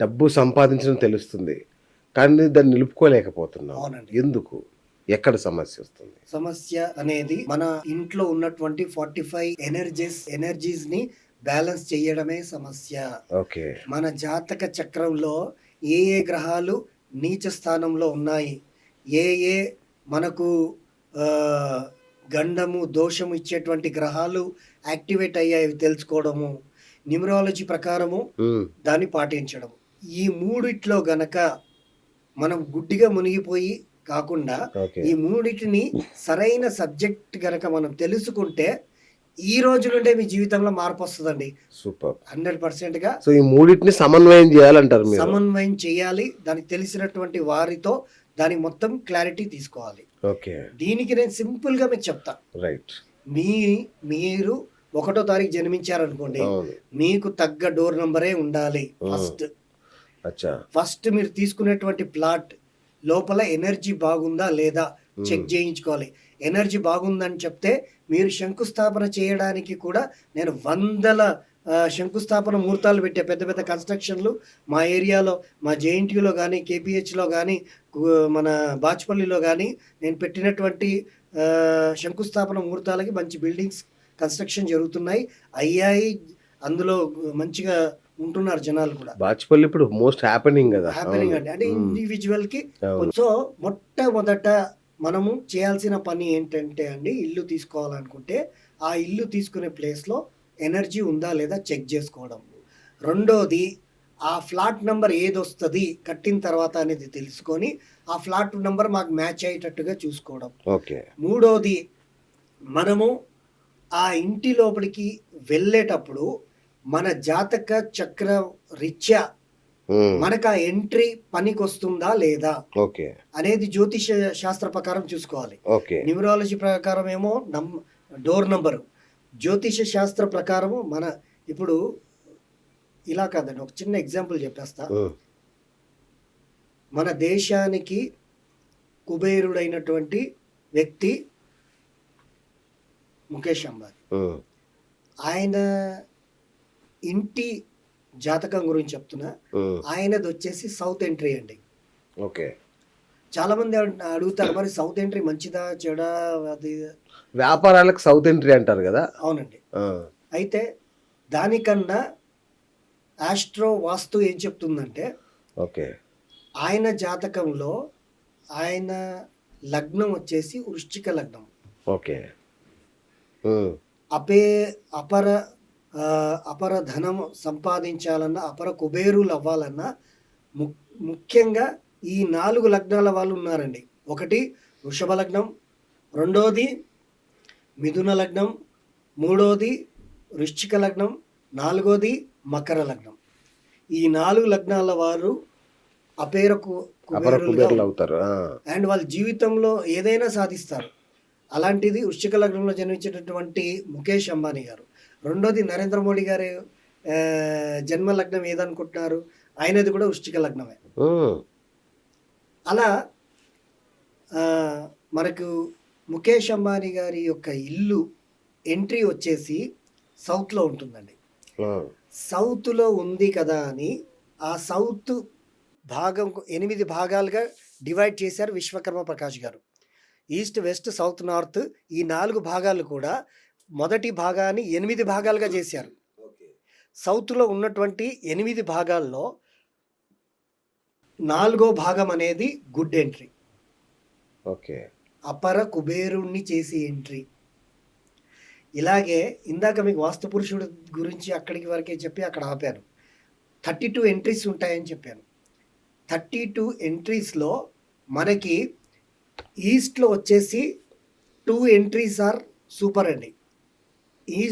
డబ్బు సంపాదించడం తెలుస్తుంది. కానీ దాన్ని నిలుపుకోలేకపోతున్నాం. అవునండి. ఎందుకు? ఎక్కడ సమస్య వస్తుంది? సమస్య అనేది మన ఇంట్లో ఉన్నటువంటి ఫార్టీ ఫైవ్ ఎనర్జీస్ ఎనర్జీస్ని బ్యాలెన్స్ చేయడమే సమస్య. ఓకే. మన జాతక చక్రంలో ఏ ఏ గ్రహాలు నీచ స్థానంలో ఉన్నాయి? ఏ ఏ మనకు ఆ, గండము దోషము ఇచ్చేటువంటి గ్రహాలు యాక్టివేట్ అయ్యాయి తెలుసుకోవడము? న్యూమరాలజీ ప్రకారము దాన్ని పాటించడం ఈ మూడిట్లో గనక మనం గుడ్డిగా మునిగిపోయి కాకుండా ఈ మూడిటిని సరైన సబ్జెక్ట్ గనక మనం తెలుసుకుంటే ఈ రోజు నుండే మీ జీవితంలో మార్పు వస్తుందండి. సూపర్. హండ్రెడ్ పర్సెంట్గా సో ఈ మూడింటిని సమన్వయం చేయాలంటారు సమన్వయం చేయాలి. దానికి తెలిసినటువంటి వారితో దానికి మొత్తం క్లారిటీ తీసుకోవాలి. ఓకే. దీనికి నేను సింపుల్గా మీకు చెప్తా. రైట్. మీ మీరు ఒకటో తారీఖు జన్మించారనుకోండి మీకు తగ్గ డోర్ నంబరే ఉండాలి. ఫస్ట్. ఫస్ట్ మీరు తీసుకునేటువంటి ప్లాట్ లోపల ఎనర్జీ బాగుందా లేదా చెక్ Hmm. చేయించుకోవాలి. ఎనర్జీ బాగుందని చెప్తే మీరు శంకుస్థాపన చేయడానికి కూడా నేను వందల శంకుస్థాపన ముహూర్తాలు పెట్టే పెద్ద పెద్ద కన్స్ట్రక్షన్లు మా ఏరియాలో మా జేఎన్టీయూలో కానీ కేపీహెచ్లో కానీ మన బాచ్పల్లిలో కానీ నేను పెట్టినటువంటి శంకుస్థాపన ముహూర్తాలకి మంచి బిల్డింగ్స్ కన్స్ట్రక్షన్ జరుగుతున్నాయి. అయ్యాయి. అందులో మంచిగా ఉంటున్నారు జనాలు కూడా. బాచుపల్లి ఇప్పుడు మోస్ట్ హ్యాపెనింగ్ కదా. హ్యాపెనింగ్. అండి. అంటే ఇండివిజువల్కి. సో మొట్టమొదట మనము చేయాల్సిన పని ఏంటంటే అండి ఇల్లు తీసుకోవాలనుకుంటే ఆ ఇల్లు తీసుకునే ప్లేస్లో ఎనర్జీ ఉందా లేదా చెక్ చేసుకోవడం. రెండోది ఆ ఫ్లాట్ నెంబర్ ఏది వస్తుంది కట్టిన తర్వాత అనేది తెలుసుకొని ఆ ఫ్లాట్ నెంబర్ మాకు మ్యాచ్ అయ్యేటట్టుగా చూసుకోవడం. ఓకే. మూడోది మనము ఆ ఇంటి లోపలికి వెళ్ళేటప్పుడు మన జాతక చక్ర రీత్యా మనకు ఆ ఎంట్రీ పనికి వస్తుందా లేదా ఓకే. అనేది జ్యోతిష శాస్త్ర ప్రకారం చూసుకోవాలి. ఓకే. న్యూమరాలజీ ప్రకారం ఏమో నం డోర్ నంబరు జ్యోతిష శాస్త్ర ప్రకారము మన ఇప్పుడు ఇలా కాదండి ఒక చిన్న ఎగ్జాంపుల్ చెప్పేస్తా. మన దేశానికి కుబేరుడైనటువంటి వ్యక్తి ముఖేష్ అంబానీ. ఆయన ఇంటి జాతకం గురించి చెప్తున్నా. ఆయనది వచ్చేసి సౌత్ ఎంట్రీ అండి. ఓకే. చాలా మంది అడు- అడుగుతారు మరి సౌత్ ఎంట్రీ మంచిదా చెడా అది వ్యాపారాలకు సౌత్ ఎంట్రీ అంటారు కదా? అవునండి. అయితే దానికన్నా ఆస్ట్రో వాస్తు ఏం చెప్తుందంటే ఓకే. ఆయన జాతకంలో ఆయన లగ్నం వచ్చేసి వృశ్చిక లగ్నం. ఓకే. అపే అపర అపర ధనం సంపాదించాలన్నా అపర కుబేరులు అవ్వాలన్నా ము ముఖ్యంగా ఈ నాలుగు లగ్నాల వాళ్ళు ఉన్నారండి. ఒకటి వృషభ లగ్నం రెండోది మిథున లగ్నం మూడోది వృశ్చిక లగ్నం నాలుగోది మకర లగ్నం. ఈ నాలుగు లగ్నాల వారు అపేర కు- అపర కుబేరులుగా కుబేర్లు అవుతారు అండ్ వాళ్ళ జీవితంలో ఏదైనా సాధిస్తారు. అలాంటిది వృశ్చిక లగ్నంలో జన్మించినటువంటి ముఖేష్ అంబానీ గారు. రెండోది నరేంద్ర మోడీ గారి జన్మ లగ్నం ఏదనుకుంటున్నారు? ఆయనది కూడా వృశ్చిక లగ్నమే. అలా మనకు ముఖేష్ అంబానీ గారి యొక్క ఇల్లు ఎంట్రీ వచ్చేసి సౌత్లో ఉంటుందండి. సౌత్లో ఉంది కదా అని ఆ సౌత్ భాగం ఎనిమిది భాగాలుగా డివైడ్ చేశారు విశ్వకర్మ ప్రకాష్ గారు. ఈస్ట్ వెస్ట్ సౌత్ నార్త్ ఈ నాలుగు భాగాలు కూడా మొదటి భాగాన్ని ఎనిమిది భాగాలుగా చేశారు. సౌత్లో ఉన్నటువంటి ఎనిమిది భాగాల్లో నాలుగో భాగం అనేది గుడ్ ఎంట్రీ. ఓకే. అపర కుబేరుణ్ణి చేసి ఎంట్రీ. ఇలాగే ఇందాక మీకు వాస్తు పురుషుడు గురించి అక్కడికి వరకే చెప్పి అక్కడ ఆపాను. థర్టీ టూ ఎంట్రీస్ ఉంటాయని చెప్పాను. థర్టీ టూ ఎంట్రీస్లో మనకి ఈస్ట్లో వచ్చేసి టూ ఎంట్రీస్ ఆర్ సూపర్ అండి. ఈ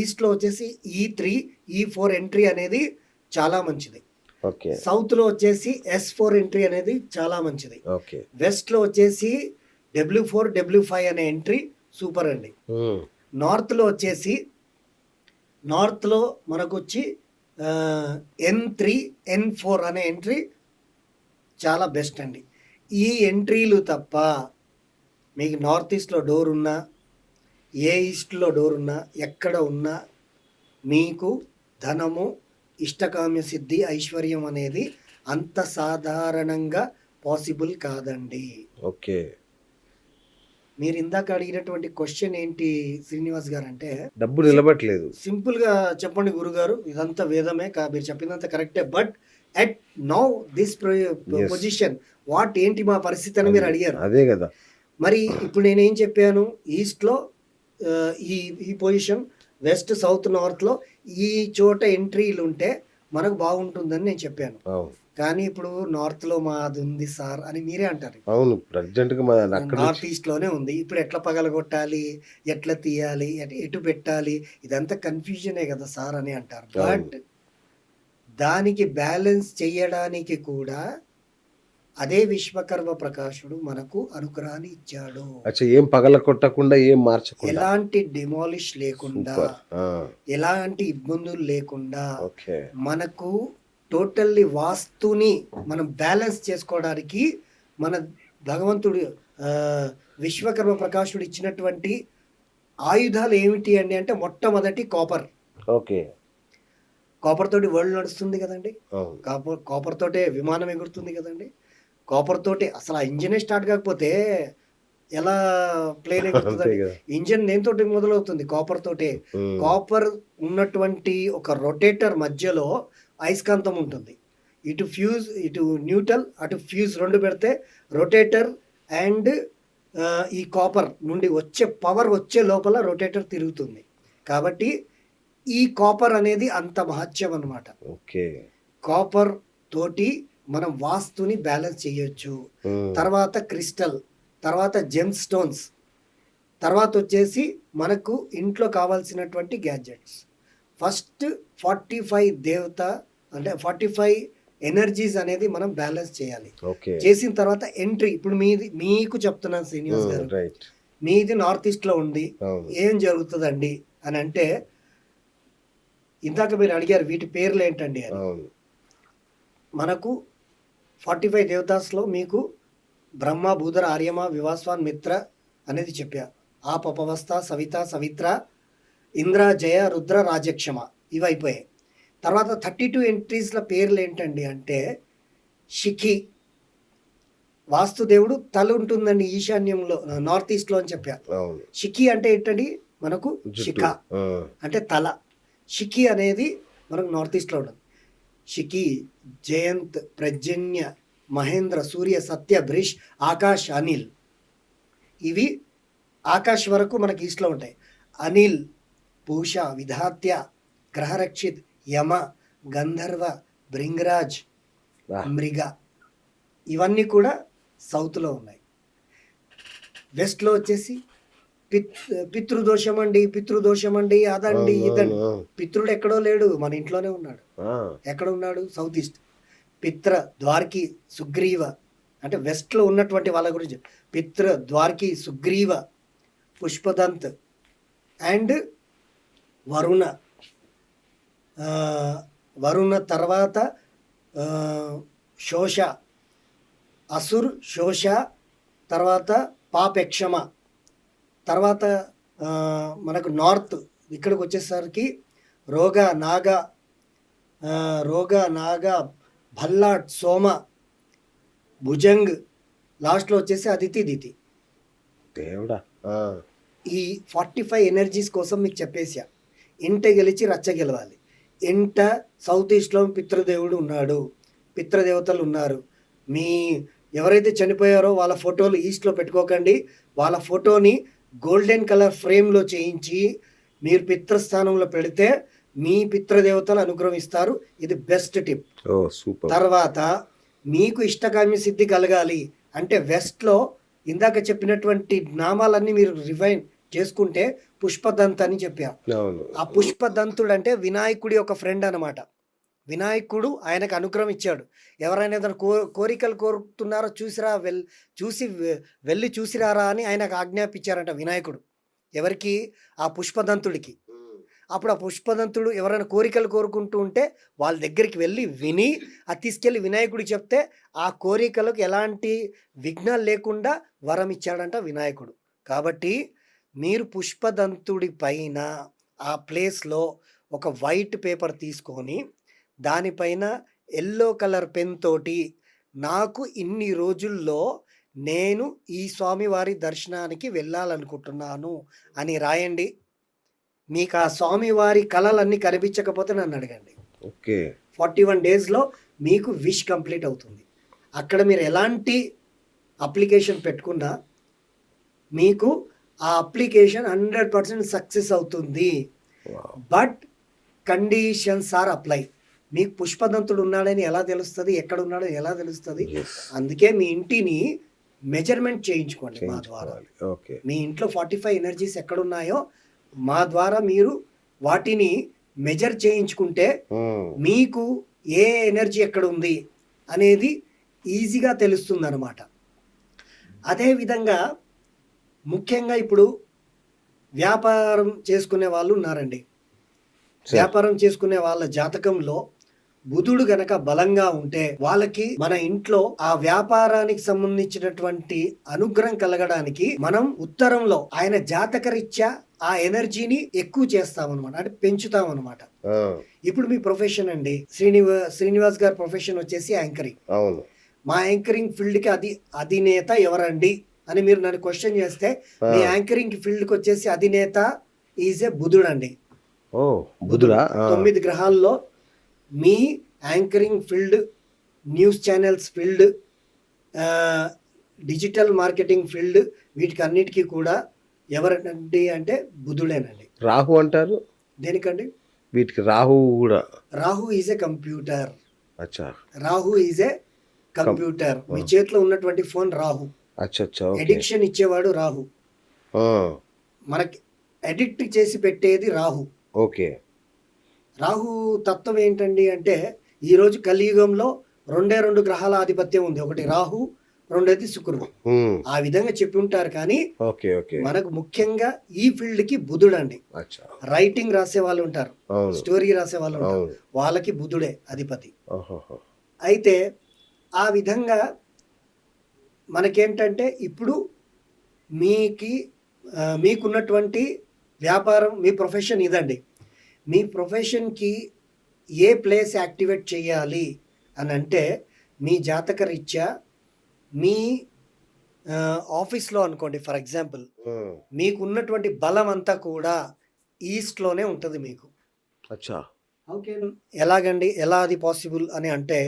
ఈస్ట్లో వచ్చేసి ఈ త్రీ ఈ ఫోర్ ఎంట్రీ అనేది చాలా మంచిది. ఓకే. సౌత్లో వచ్చేసి ఎస్ ఫోర్ ఎంట్రీ అనేది చాలా మంచిది. ఓకే. వెస్ట్లో వచ్చేసి డబ్ల్యూ ఫోర్ డబ్ల్యూ ఫైవ్ అనే ఎంట్రీ సూపర్ అండి. ఉమ్, నార్త్లో వచ్చేసి నార్త్లో మనకు వచ్చి ఎన్ త్రీ ఎన్ ఫోర్ అనే ఎంట్రీ చాలా బెస్ట్ అండి. ఈ ఎంట్రీలు తప్ప మీకు నార్త్ ఈస్ట్లో డోర్ ఉన్నా ఏ ఈస్ట్లో డోర్ ఉన్నా ఎక్కడ ఉన్నా మీకు ధనము ఇష్టకామ్య సిద్ధి ఐశ్వర్యం అనేది అంత సాధారణంగా పాసిబుల్ కాదండి. ఓకే. మీరు ఇందాక అడిగినటువంటి క్వశ్చన్ ఏంటి శ్రీనివాస్ గారు అంటే డబ్బు నిలబట్లేదు సింపుల్గా చెప్పండి గురుగారు ఇదంతా వేదమే కా- మీరు చెప్పినంత కరెక్టే but at now this Yes. Position what ఏంటి మా పరిస్థితి అని మీరు అడిగారు. అదే కదా. మరి ఇప్పుడు నేనేం చెప్పాను ఈస్ట్లో ఈ ఈ పొజిషన్ వెస్ట్ సౌత్ నార్త్లో ఈ చోట ఎంట్రీలు ఉంటే మనకు బాగుంటుందని నేను చెప్పాను. కానీ ఇప్పుడు నార్త్లో మాది ఉంది సార్ అని మీరే అంటారు. అవును ప్రజెంట్ నార్త్ ఈస్ట్లోనే ఉంది. ఇప్పుడు ఎట్లా పగలగొట్టాలి ఎట్లా తీయాలి ఎట్- పెట్టాలి ఇదంతా కన్ఫ్యూజనే కదా సార్ అని అంటారు. బట్ దానికి బ్యాలెన్స్ చేయడానికి కూడా అదే విశ్వకర్మ ప్రకాశుడు మనకు అనుగ్రహాన్ని ఇచ్చాడు. ఏం పగల కొట్టకుండా ఏం మార్చకుండా? ఎలాంటి డిమాలిష్ లేకుండా ఎలాంటి ఇబ్బందులు లేకుండా ఓకే. మనకు టోటల్లీ వాస్తుని మనం బ్యాలెన్స్ చేసుకోవడానికి మన భగవంతుడు విశ్వకర్మ ప్రకాశుడు ఇచ్చినటువంటి ఆయుధాలు ఏమిటి అండి అంటే మొట్టమొదటి కాపర్ ఓకే. కాపర్ తోటి వరల్డ్ నడుస్తుంది కదండి. కాపర్ కాపర్ తోటే విమానం ఎగురుతుంది కదండి. కాపర్ తోటి అసలు ఆ ఇంజనే స్టార్ట్ కాకపోతే ఎలా ప్లేన్ కదా. ఇంజన్ దేనితోటి మొదలవుతుంది కాపర్ తోటే కాపర్ ఉన్నటువంటి ఒక రొటేటర్ మధ్యలో అయస్కాంతం ఉంటుంది. ఇటు ఫ్యూజ్ ఇటు న్యూట్రల్ అటు ఫ్యూజ్ రెండు పెడితే రొటేటర్ అండ్ ఈ కాపర్ నుండి వచ్చే పవర్ వచ్చే లోపల రొటేటర్ తిరుగుతుంది. కాబట్టి ఈ కాపర్ అనేది అంత మహత్యం అన్నమాట. ఓకే. కాపర్ తోటి మనం వాస్తుని బ్యాలెన్స్ చేయొచ్చు. తర్వాత క్రిస్టల్ తర్వాత జెమ్ స్టోన్స్ తర్వాత వచ్చేసి మనకు ఇంట్లో కావాల్సినటువంటి గ్యాడ్జెట్స్. ఫస్ట్ ఫార్టీ ఫైవ్ దేవత అంటే ఫార్టీ ఫైవ్ ఎనర్జీస్ అనేది మనం బ్యాలెన్స్ చేయాలి. చేసిన తర్వాత ఎంట్రీ ఇప్పుడు మీది మీకు చెప్తున్నాను శ్రీనివాస్ గారు. మీది నార్త్ ఈస్ట్లో ఉంది. అవును. ఏం జరుగుతుందండి అని అంటే ఇందాక మీరు అడిగారు వీటి పేర్లు ఏంటండి అని. మనకు ఫార్టీ ఫైవ్ దేవతాస్లో మీకు బ్రహ్మ భూధర ఆర్యమ వివాస్వాన్ మిత్ర అనేది చెప్పా. ఆ పపవస్థ సవిత సవిత్ర ఇంద్ర జయ రుద్ర రాజక్షమ ఇవి అయిపోయాయి. తర్వాత థర్టీ టూ ఎంట్రీస్ల పేర్లు ఏంటండి అంటే షిఖి వాస్తుదేవుడు తల ఉంటుందండి ఈశాన్యంలో నార్త్ ఈస్ట్లో అని చెప్పా. షిఖి అంటే ఏంటండి? మనకు శిఖ. అంటే తల. షికి అనేది మనకు నార్త్ ఈస్ట్లో ఉంటుంది షికి జయంత్ ప్రజన్య మహేంద్ర సూర్య సత్య బ్రిష్ ఆకాష్ అనిల్. ఇవి ఆకాష్ వరకు మనకి ఈస్ట్లో ఉంటాయి. అనిల్ పూష విధాత్య గ్రహరక్షిత్ యమ గంధర్వ భృంగరాజ్ మృగ. ఇవన్నీ కూడా సౌత్లో ఉన్నాయి. వెస్ట్లో వచ్చేసి పితృదోషం అండి పితృదోషం అండి అదండి ఇదండి. పితృడు ఎక్కడో లేడు మన ఇంట్లోనే ఉన్నాడు. ఎక్కడ ఉన్నాడు సౌత్ ఈస్ట్. పిత్ర ద్వారకి సుగ్రీవ. అంటే వెస్ట్లో ఉన్నటువంటి వాళ్ళ గురించి. పిత్ర ద్వారకి సుగ్రీవ పుష్పదంత్ అండ్ వరుణ. వరుణ తర్వాత శోష. అసుర్ శోష తర్వాత పాపెక్షమ. తర్వాత మనకు నార్త్ ఇక్కడికి వచ్చేసరికి రోగ నాగ రోగ నాగ భల్లాట్ సోమ భుజంగ్ లాస్ట్లో వచ్చేసి అదితి దితి. దేవుడా. ఈ ఫార్టీ ఫైవ్ ఎనర్జీస్ కోసం మీకు చెప్పేసా ఇంట గెలిచి రచ్చ గెలవాలి. ఇంట సౌత్ ఈస్ట్లో పితృదేవుడు ఉన్నాడు. పితృదేవతలు ఉన్నారు. మీ ఎవరైతే చనిపోయారో వాళ్ళ ఫోటోలు ఈస్ట్లో పెట్టుకోకండి. వాళ్ళ ఫోటోని గోల్డెన్ కలర్ ఫ్రేమ్లో చేయించి మీరు పితృస్థానంలో పెడితే మీ పితృదేవతలు అనుగ్రహిస్తారు. ఇది బెస్ట్ టిప్. తర్వాత మీకు ఇష్టకామ్య సిద్ధి కలగాలి. అంటే వెస్ట్లో ఇందాక చెప్పినటువంటి నామాలన్నీ మీరు రివైన్ చేసుకుంటే పుష్పదంత్ అని చెప్పా అవును. ఆ పుష్పదంతుడు అంటే వినాయకుడి ఒక ఫ్రెండ్ అన్నమాట. వినాయకుడు ఆయనకు అనుగ్రహం ఇచ్చాడు. ఎవరైనా ఏదైనా కో కోరికలు కోరుతున్నారో చూసిరా వెల్ చూసి వెళ్ళి చూసిరారా అని ఆయనకు ఆజ్ఞాపించారంట వినాయకుడు. ఎవరికి? ఆ పుష్పదంతుడికి. అప్పుడు ఆ పుష్పదంతుడు ఎవరైనా కోరికలు కోరుకుంటూ ఉంటే వాళ్ళ దగ్గరికి వెళ్ళి విని అది తీసుకెళ్ళి వినాయకుడికి చెప్తే ఆ కోరికలకు ఎలాంటి విఘ్నాలు లేకుండా వరం ఇచ్చాడంట వినాయకుడు. కాబట్టి మీరు పుష్పదంతుడి పైన ఆ ప్లేస్లో ఒక వైట్ పేపర్ తీసుకొని దానిపైన ఎల్లో కలర్ పెన్ తోటి నాకు ఇన్ని రోజుల్లో నేను ఈ స్వామివారి దర్శనానికి వెళ్ళాలనుకుంటున్నాను అని రాయండి. మీకు ఆ స్వామివారి కళలన్నీ కనిపించకపోతే నన్ను అడగండి. ఓకే. ఫార్టీ వన్ డేస్లో మీకు విష్ కంప్లీట్ అవుతుంది. అక్కడ మీరు ఎలాంటి అప్లికేషన్ పెట్టుకున్నా మీకు ఆ అప్లికేషన్ హండ్రెడ్ పర్సెంట్ సక్సెస్ అవుతుంది. But conditions are apply. మీకు పుష్పదంతుడు ఉన్నాడని ఎలా తెలుస్తుంది? ఎక్కడ ఉన్నాడో ఎలా తెలుస్తుంది. అందుకే మీ ఇంటిని మెజర్మెంట్ చేయించుకోండి మా ద్వారా. మీ ఇంట్లో ఫార్టీ ఫైవ్ ఎనర్జీస్ ఎక్కడున్నాయో మా ద్వారా మీరు వాటిని మెజర్ చేయించుకుంటే ఉమ్. మీకు ఏ ఎనర్జీ ఎక్కడ ఉంది అనేది ఈజీగా తెలుస్తుంది అనమాట అదేవిధంగా ముఖ్యంగా ఇప్పుడు వ్యాపారం చేసుకునే వాళ్ళు ఉన్నారండి. వ్యాపారం చేసుకునే వాళ్ళ జాతకంలో బుధుడు గనక బలంగా ఉంటే వాళ్ళకి మన ఇంట్లో ఆ వ్యాపారానికి సంబంధించినటువంటి అనుగ్రహం కలగడానికి మనం ఉత్తరంలో ఆయన జాతకరీత్యా ఆ ఎనర్జీని ఎక్కువ చేస్తాం అనమాట అంటే పెంచుతాం అనమాట ఇప్పుడు మీ ప్రొఫెషన్ అండి. శ్రీనివా శ్రీనివాస్ గారి ప్రొఫెషన్ వచ్చేసి యాంకరింగ్. అవును. మా యాంకరింగ్ ఫీల్డ్కి అది అధినేత ఎవరండి? అని మీరు నన్ను క్వశ్చన్ చేస్తే మీ యాంకరింగ్ ఫీల్డ్కి వచ్చేసి అధినేత ఈజ్ ఏ బుధుడు అండి బుధుడా? తొమ్మిది గ్రహాల్లో మీ anchoring field news channels field digital marketing field వీటికి అన్నిటికీ కూడా ఎవరండి అంటే బుధుడేనండి. రాహు అంటారు? దేనికండి? వీటికి రాహు కూడా. రాహు ఈజ్ ఏ కంప్యూటర్ అచ్చా. రాహు ఈజ్ ఏ కంప్యూటర్ మీ చేతిలో ఉన్నటువంటి ఫోన్ రాహు. అచ్చా అచ్చా ఓకే. ఎడిక్షన్ ఇచ్చేవాడు రాహు. మనకి ఎడిక్ట్ చేసి పెట్టేది రాహు. ఓకే. రాహు తత్వం ఏంటండి అంటే ఈరోజు కలియుగంలో రెండే రెండు గ్రహాల ఆధిపత్యం ఉంది. ఒకటి రాహు రెండోది శుక్రుడు. ఆ విధంగా చెప్పి ఉంటారు కానీ మనకు ముఖ్యంగా ఈ ఫీల్డ్కి బుధుడు అండి రైటింగ్ రాసే వాళ్ళు ఉంటారు. స్టోరీ రాసే వాళ్ళు ఉంటారు. వాళ్ళకి బుధుడే అధిపతి. అయితే ఆ విధంగా మనకేంటంటే ఇప్పుడు మీకి మీకున్నటువంటి వ్యాపారం మీ ప్రొఫెషన్ ఇదండి. మీ ప్రొఫెషన్కి ఏ ప్లేస్ యాక్టివేట్ చేయాలి అని అంటే మీ జాతక రీత్యా మీ ఆఫీస్లో అనుకోండి ఫర్ ఎగ్జాంపుల్ మీకు ఉన్నటువంటి బలం అంతా కూడా ఈస్ట్లోనే ఉంటుంది మీకు. అచ్చా. ఓకే ఎలాగండి ఎలా అది పాసిబుల్ అని అంటే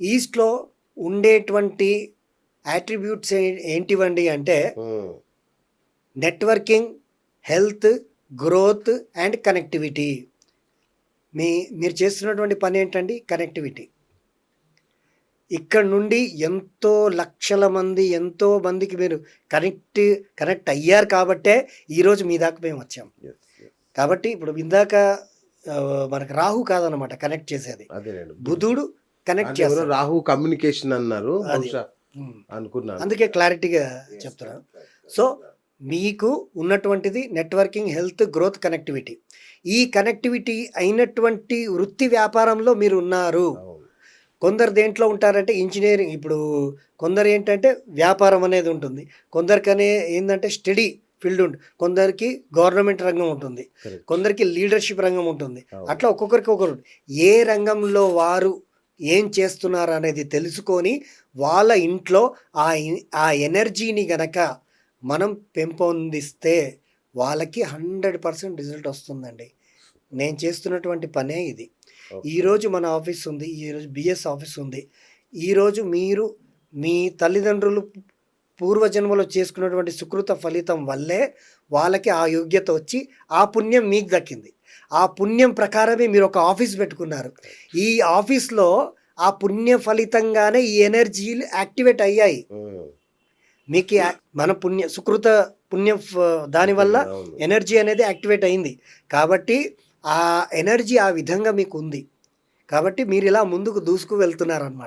ఈస్ట్లో ఉండేటువంటి యాట్రిబ్యూట్స్ ఏంటివండి అంటే networking health growth and connectivity మీ మీరు చేస్తున్నటువంటి పని ఏంటండి? కనెక్టివిటీ ఇక్కడ నుండి ఎంతో లక్షల మంది ఎంతో మందికి మీరు కనెక్ట్ కనెక్ట్ అయ్యారు కాబట్టే ఈరోజు మీ దాకా మేము వచ్చాం. Yes, yes. కాబట్టి ఇప్పుడు ఇందాక మనకు రాహు కాదనమాట కనెక్ట్ చేసేది. బుధుడు కనెక్ట్ చేస్తాడు రాహు కమ్యూనికేషన్ అన్నారు. అనుకున్నాను. అందుకే క్లారిటీగా చెప్తున్నాను సో మీకు ఉన్నటువంటిది నెట్వర్కింగ్ హెల్త్ గ్రోత్ కనెక్టివిటీ. ఈ కనెక్టివిటీ అయినటువంటి వృత్తి వ్యాపారంలో మీరు ఉన్నారు. కొందరు దేంట్లో ఉంటారంటే ఇంజనీరింగ్ ఇప్పుడు కొందరు ఏంటంటే వ్యాపారం అనేది ఉంటుంది. కొందరికనే ఏంటంటే స్టడీ ఫీల్డ్ ఉంటుంది కొందరికి గవర్నమెంట్ రంగం ఉంటుంది. కొందరికి లీడర్షిప్ రంగం ఉంటుంది. అట్లా ఒక్కొక్కరికి ఒకరు ఏ రంగంలో వారు ఏం చేస్తున్నారు అనేది తెలుసుకొని వాళ్ళ ఇంట్లో ఆ ఆ ఎనర్జీని గనక మనం పెంపొందిస్తే వాళ్ళకి హండ్రెడ్ పర్సెంట్ రిజల్ట్ వస్తుందండి. నేను చేస్తున్నటువంటి పనే ఇది. ఈరోజు మన ఆఫీస్ ఉంది ఈరోజు బిఎస్ ఆఫీస్ ఉంది. ఈరోజు మీరు మీ తల్లిదండ్రులు పూర్వజన్మలో చేసుకున్నటువంటి సుకృత ఫలితం వల్లే వాళ్ళకి ఆ యోగ్యత వచ్చి ఆ పుణ్యం మీకు దక్కింది. ఆ పుణ్యం ప్రకారమే మీరు ఒక ఆఫీస్ పెట్టుకున్నారు. ఈ ఆఫీస్లో ఆ పుణ్య ఫలితంగానే ఈ ఎనర్జీలు యాక్టివేట్ అయ్యాయి. మీకు మన పుణ్య సుకృత పుణ్యం దానివల్ల. ఎనర్జీ అనేది యాక్టివేట్ అయింది. కాబట్టి ఆ ఎనర్జీ ఆ విధంగా మీకు ఉంది కాబట్టి మీరు ఇలా ముందుకు దూసుకు వెళ్తున్నారు